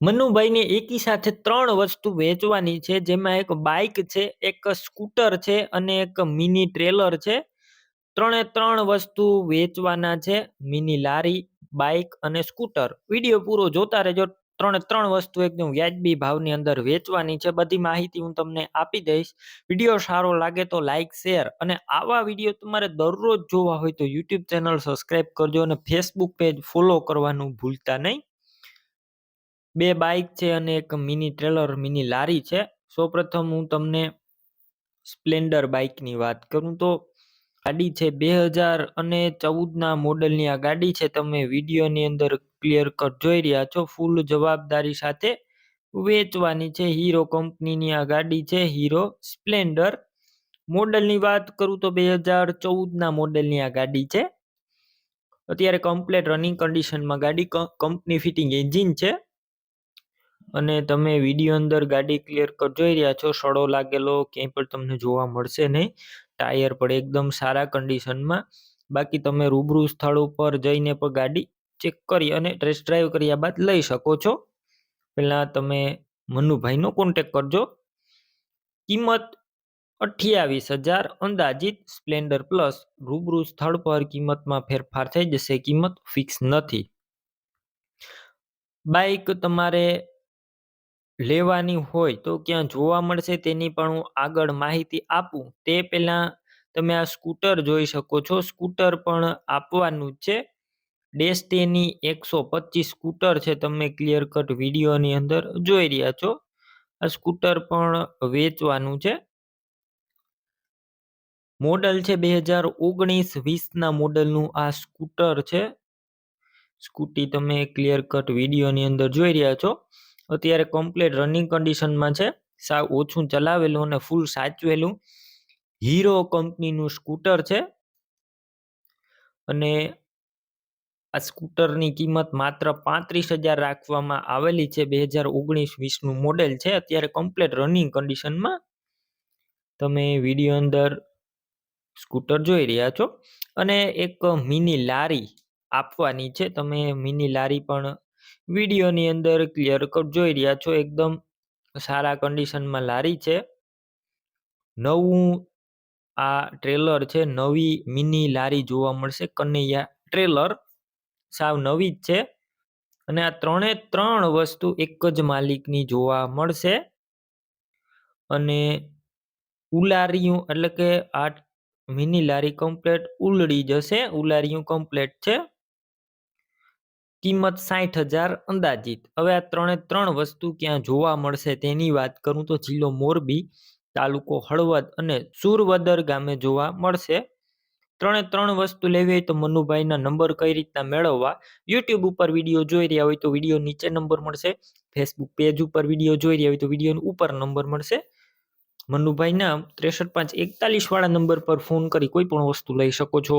મનુભાઈને એકી સાથે ત્રણ વસ્તુ વેચવાની છે, જેમાં એક બાઈક છે, એક સ્કૂટર છે અને એક મિની ટ્રેલર છે. ત્રણે ત્રણ વસ્તુ વેચવાના છે, મિની લારી બાઈક અને સ્કૂટર. વીડિયો પૂરો જોતા રહેજો. ત્રણે ત્રણ વસ્તુ એકદમ વ્યાજબી ભાવની અંદર વેચવાની છે. બધી માહિતી હું તમને આપી દઈશ. વીડિયો સારો લાગે તો લાઇક શેર અને આવા વીડિયો તમારે દરરોજ જોવા હોય તો યુટ્યુબ ચેનલ સબસ્ક્રાઈબ કરજો અને ફેસબુક પેજ ફોલો કરવાનું ભૂલતા નહીં. બે બાઇક છે અને એક મિની ટ્રેલર મિની લારી છે. સૌપ્રથમ હું તમને સ્પ્લેન્ડર બાઇકની વાત કરું તો ગાડી છે બે હજાર અને ચૌદના મોડલની આ ગાડી છે. તમે વિડીયોની અંદર ક્લિયર કટ જોઈ રહ્યા છો. ફૂલ જવાબદારી સાથે વેચવાની છે. હીરો કંપનીની આ ગાડી છે. હીરો સ્પ્લેન્ડર મોડલની વાત કરું તો બે હજાર ચૌદના મોડલની આ ગાડી છે. અત્યારે કમ્પ્લેટ રનિંગ કન્ડિશનમાં ગાડી કંપની ફિટિંગ એન્જિન છે. અને તમે વીડિયો અંદર ગાડી ક્લિયર કટ જોઈ રહ્યા છો, સડો લાગેલો, ક્યાંય પણ તમને જોવા મળશે નહીં. ટાયર પણ એકદમ સારા કન્ડિશનમાં બાકી તમે રૂબરૂ સ્થળ ઉપર જઈને પણ ગાડી ચેક કરી અને ટેસ્ટ ડ્રાઈવ કર્યા બાદ લઈ શકો છો. પહેલાં તમે મનુભાઈનો કોન્ટેક કરજો. કિંમત અઠ્યાવીસ હજાર, અંદાજિત સ્પ્લેન્ડર પ્લસ રૂબરૂ સ્થળ પર કિંમતમાં ફેરફાર થઈ જશે, કિંમત ફિક્સ નથી. બાઈક તમારે લેવાની હોય તો ક્યાં જોવા મળશે તેની પણ હું આગળ માહિતી આપું. તે પહેલાં તમે આ સ્કૂટર જોઈ શકો છો. સ્કૂટર પણ આપવાનું જ છે. ડેસ્ટેની એકસો પચીસ સ્કૂટર છે. તમે ક્લિયર કટ વિડીયોની અંદર જોઈ રહ્યા છો. આ સ્કૂટર પણ વેચવાનું છે. મોડલ છે બે હજાર ઓગણીસ વીસના મોડલનું આ સ્કૂટર છે. સ્કૂટી તમે ક્લિયર કટ વિડીયોની અંદર જોઈ રહ્યા છો. અત્યારે કમ્પ્લીટ રનિંગ કન્ડિશનમાં છે. સાવ ઓછું ચલાવેલું અને ફૂલ સાચવેલું. હીરો કંપનીનું સ્કૂટર છે. અને આ સ્કૂટરની કિંમત માત્ર પાંત્રીસ હજાર રાખવામાં આવેલી છે. બે હજાર ઓગણીસ વીસનું મોડેલ છે. અત્યારે કમ્પ્લીટ રનિંગ કન્ડિશનમાં તમે વીડિયો અંદર સ્કૂટર જોઈ રહ્યા છો. અને એક મિની લારી આપવાની છે. તમે મિની લારી પણ વિડીયોની અંદર ક્લિયર કટ જોઈ રહ્યા છો. એકદમ સારા કન્ડિશનમાં લારી છે. નવું આ ટ્રેલર છે. નવી મિની લારી જોવા મળશે. કનૈયા ટ્રેલર સાવ નવી જ છે. અને આ ત્રણે ત્રણ વસ્તુ એક જ માલિકની જોવા મળશે. અને ઉલારિયું એટલે કે આ મિની લારી કમ્પ્લેટ ઉલડી જશે. ઉલારિયું કમ્પ્લેટ છે. કિંમત સાઠ હજાર અંદાજિત. હવે આ ત્રણે ત્રણ વસ્તુ ક્યાં જોવા મળશે તેની વાત કરું તો જિલ્લો મોરબી, તાલુકો હળવદ અને સુરવદર ગામે જોવા મળશે. ત્રણે ત્રણ વસ્તુ લેવી હોય તો મનુભાઈના નંબર કઈ રીતના મેળવવા? યુટ્યુબ ઉપર વીડિયો જોઈ રહ્યા હોય તો વીડિયો નીચે નંબર મળશે. ફેસબુક પેજ ઉપર વીડિયો જોઈ રહ્યા હોય તો વીડિયો ઉપર નંબર મળશે. મનુભાઈના ત્રેસઠ પાંચ એકતાલીસ વાળા નંબર પર ફોન કરી કોઈ પણ વસ્તુ લઈ શકો છો.